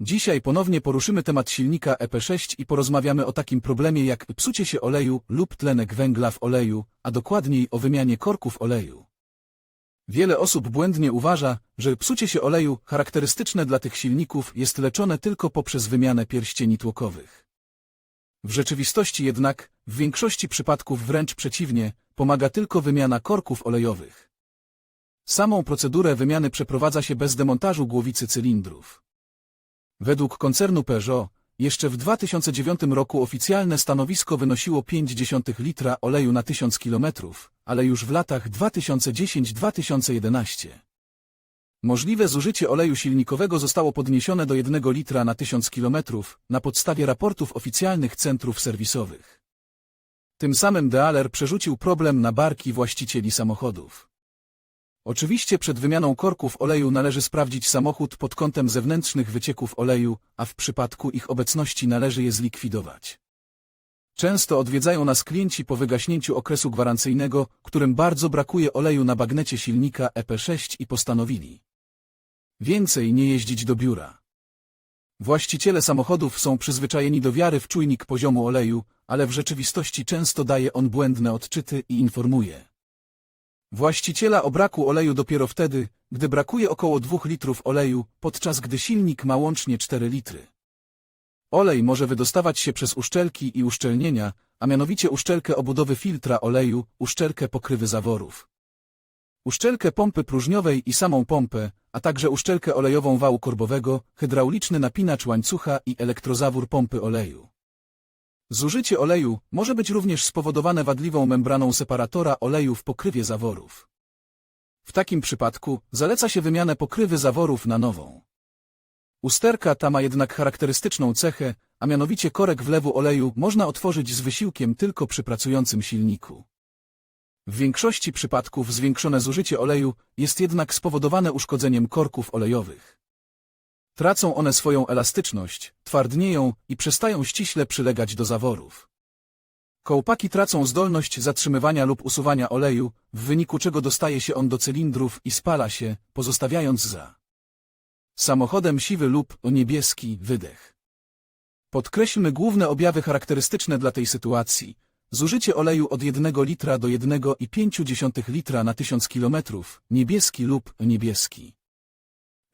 Dzisiaj ponownie poruszymy temat silnika EP6 i porozmawiamy o takim problemie jak psucie się oleju lub tlenek węgla w oleju, a dokładniej o wymianie korków oleju. Wiele osób błędnie uważa, że psucie się oleju charakterystyczne dla tych silników jest leczone tylko poprzez wymianę pierścieni tłokowych. W rzeczywistości jednak, w większości przypadków wręcz przeciwnie, pomaga tylko wymiana korków olejowych. Samą procedurę wymiany przeprowadza się bez demontażu głowicy cylindrów. Według koncernu Peugeot, jeszcze w 2009 roku oficjalne stanowisko wynosiło 0,5 litra oleju na 1000 km, ale już w latach 2010-2011. Możliwe zużycie oleju silnikowego zostało podniesione do 1 litra na 1000 km na podstawie raportów oficjalnych centrów serwisowych. Tym samym Dealer przerzucił problem na barki właścicieli samochodów. Oczywiście przed wymianą korków oleju należy sprawdzić samochód pod kątem zewnętrznych wycieków oleju, a w przypadku ich obecności należy je zlikwidować. Często odwiedzają nas klienci po wygaśnięciu okresu gwarancyjnego, którym bardzo brakuje oleju na bagnecie silnika EP6 i postanowili więcej nie jeździć do biura. Właściciele samochodów są przyzwyczajeni do wiary w czujnik poziomu oleju, ale w rzeczywistości często daje on błędne odczyty i informuje właściciela o braku oleju dopiero wtedy, gdy brakuje około 2 litrów oleju, podczas gdy silnik ma łącznie 4 litry. Olej może wydostawać się przez uszczelki i uszczelnienia, a mianowicie uszczelkę obudowy filtra oleju, uszczelkę pokrywy zaworów. Uszczelkę pompy próżniowej i samą pompę, a także uszczelkę olejową wału korbowego, hydrauliczny napinacz łańcucha i elektrozawór pompy oleju. Zużycie oleju może być również spowodowane wadliwą membraną separatora oleju w pokrywie zaworów. W takim przypadku zaleca się wymianę pokrywy zaworów na nową. Usterka ta ma jednak charakterystyczną cechę, a mianowicie korek wlewu oleju można otworzyć z wysiłkiem tylko przy pracującym silniku. W większości przypadków zwiększone zużycie oleju jest jednak spowodowane uszkodzeniem korków olejowych. Tracą one swoją elastyczność, twardnieją i przestają ściśle przylegać do zaworów. Kołpaki tracą zdolność zatrzymywania lub usuwania oleju, w wyniku czego dostaje się on do cylindrów i spala się, pozostawiając za samochodem siwy lub niebieski wydech. Podkreślmy główne objawy charakterystyczne dla tej sytuacji. Zużycie oleju od 1 litra do 1,5 litra na 1000 km, niebieski lub niebieski.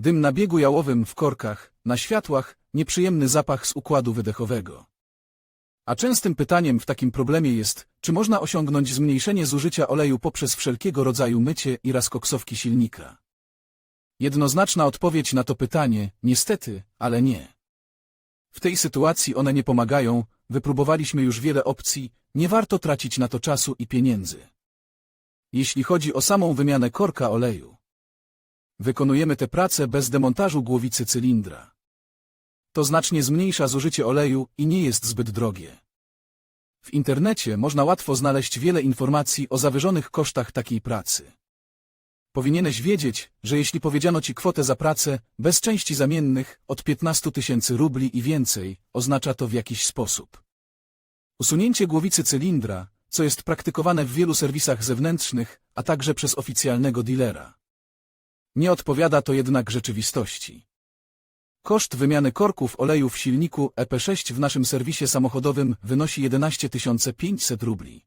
Dym na biegu jałowym w korkach, na światłach, nieprzyjemny zapach z układu wydechowego. A częstym pytaniem w takim problemie jest, czy można osiągnąć zmniejszenie zużycia oleju poprzez wszelkiego rodzaju mycie i raskoksowki silnika. Jednoznaczna odpowiedź na to pytanie, niestety, ale nie. W tej sytuacji one nie pomagają, wypróbowaliśmy już wiele opcji, nie warto tracić na to czasu i pieniędzy. Jeśli chodzi o samą wymianę korka oleju, wykonujemy tę pracę bez demontażu głowicy cylindra. To znacznie zmniejsza zużycie oleju i nie jest zbyt drogie. W internecie można łatwo znaleźć wiele informacji o zawyżonych kosztach takiej pracy. Powinieneś wiedzieć, że jeśli powiedziano ci kwotę za pracę, bez części zamiennych, od 15 tysięcy rubli i więcej, oznacza to w jakiś sposób. Usunięcie głowicy cylindra, co jest praktykowane w wielu serwisach zewnętrznych, a także przez oficjalnego dealera. Nie odpowiada to jednak rzeczywistości. Koszt wymiany korków oleju w silniku EP6 w naszym serwisie samochodowym wynosi 11 500 rubli.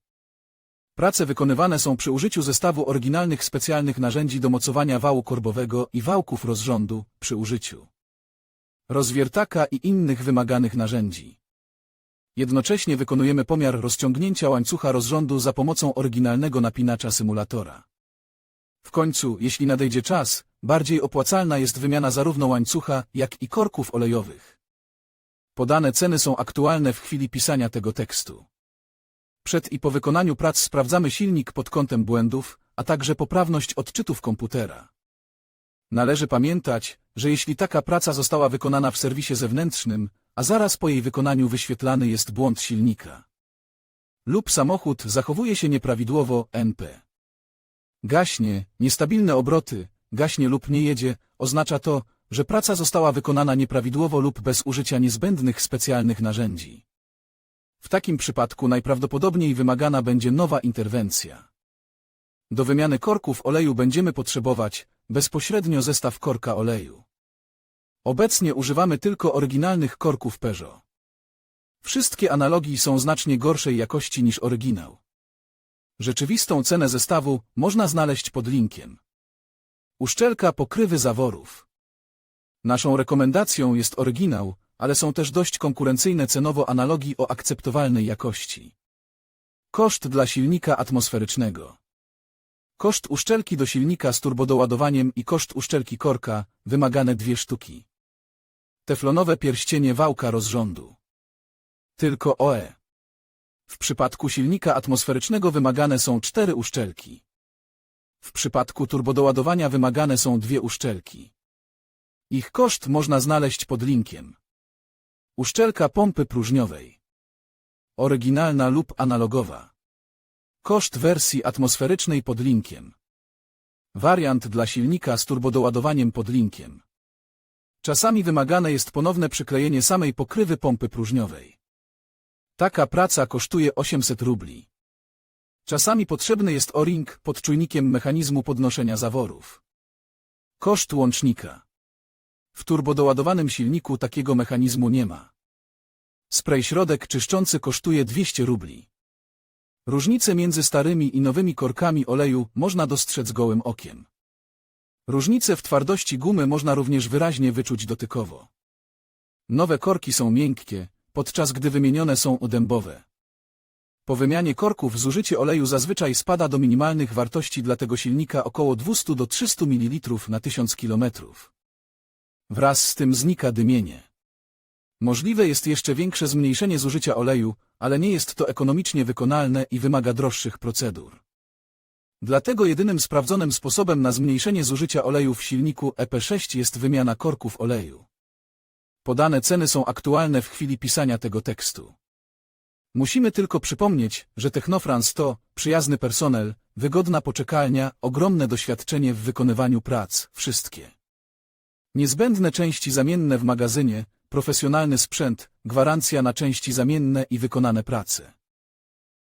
Prace wykonywane są przy użyciu zestawu oryginalnych specjalnych narzędzi do mocowania wału korbowego i wałków rozrządu przy użyciu rozwiertaka i innych wymaganych narzędzi. Jednocześnie wykonujemy pomiar rozciągnięcia łańcucha rozrządu za pomocą oryginalnego napinacza symulatora. W końcu, jeśli nadejdzie czas, bardziej opłacalna jest wymiana zarówno łańcucha, jak i korków olejowych. Podane ceny są aktualne w chwili pisania tego tekstu. Przed i po wykonaniu prac sprawdzamy silnik pod kątem błędów, a także poprawność odczytów komputera. Należy pamiętać, że jeśli taka praca została wykonana w serwisie zewnętrznym, a zaraz po jej wykonaniu wyświetlany jest błąd silnika. Lub samochód zachowuje się nieprawidłowo NP. Gaśnie, niestabilne obroty, gaśnie lub nie jedzie, oznacza to, że praca została wykonana nieprawidłowo lub bez użycia niezbędnych specjalnych narzędzi. W takim przypadku najprawdopodobniej wymagana będzie nowa interwencja. Do wymiany korków oleju będziemy potrzebować bezpośrednio zestaw korka oleju. Obecnie używamy tylko oryginalnych korków Peugeot. Wszystkie analogi są znacznie gorszej jakości niż oryginał. Rzeczywistą cenę zestawu można znaleźć pod linkiem. Uszczelka pokrywy zaworów. Naszą rekomendacją jest oryginał, ale są też dość konkurencyjne cenowo analogi o akceptowalnej jakości. Koszt dla silnika atmosferycznego. Koszt uszczelki do silnika z turbodoładowaniem i koszt uszczelki korka, wymagane dwie sztuki. Teflonowe pierścienie wałka rozrządu. Tylko OE. W przypadku silnika atmosferycznego wymagane są cztery uszczelki. W przypadku turbodoładowania wymagane są dwie uszczelki. Ich koszt można znaleźć pod linkiem. Uszczelka pompy próżniowej. Oryginalna lub analogowa. Koszt wersji atmosferycznej pod linkiem. Wariant dla silnika z turbodoładowaniem pod linkiem. Czasami wymagane jest ponowne przyklejenie samej pokrywy pompy próżniowej. Taka praca kosztuje 800 rubli. Czasami potrzebny jest o-ring pod czujnikiem mechanizmu podnoszenia zaworów. Koszt łącznika. W turbodoładowanym silniku takiego mechanizmu nie ma. Spray środek czyszczący kosztuje 200 rubli. Różnice między starymi i nowymi korkami oleju można dostrzec gołym okiem. Różnice w twardości gumy można również wyraźnie wyczuć dotykowo. Nowe korki są miękkie, podczas gdy wymienione są dębowe. Po wymianie korków zużycie oleju zazwyczaj spada do minimalnych wartości dla tego silnika około 200 do 300 ml na 1000 km. Wraz z tym znika dymienie. Możliwe jest jeszcze większe zmniejszenie zużycia oleju, ale nie jest to ekonomicznie wykonalne i wymaga droższych procedur. Dlatego jedynym sprawdzonym sposobem na zmniejszenie zużycia oleju w silniku EP6 jest wymiana korków oleju. Podane ceny są aktualne w chwili pisania tego tekstu. Musimy tylko przypomnieć, że Technofrance to przyjazny personel, wygodna poczekalnia, ogromne doświadczenie w wykonywaniu prac, wszystkie. Niezbędne części zamienne w magazynie, profesjonalny sprzęt, gwarancja na części zamienne i wykonane prace.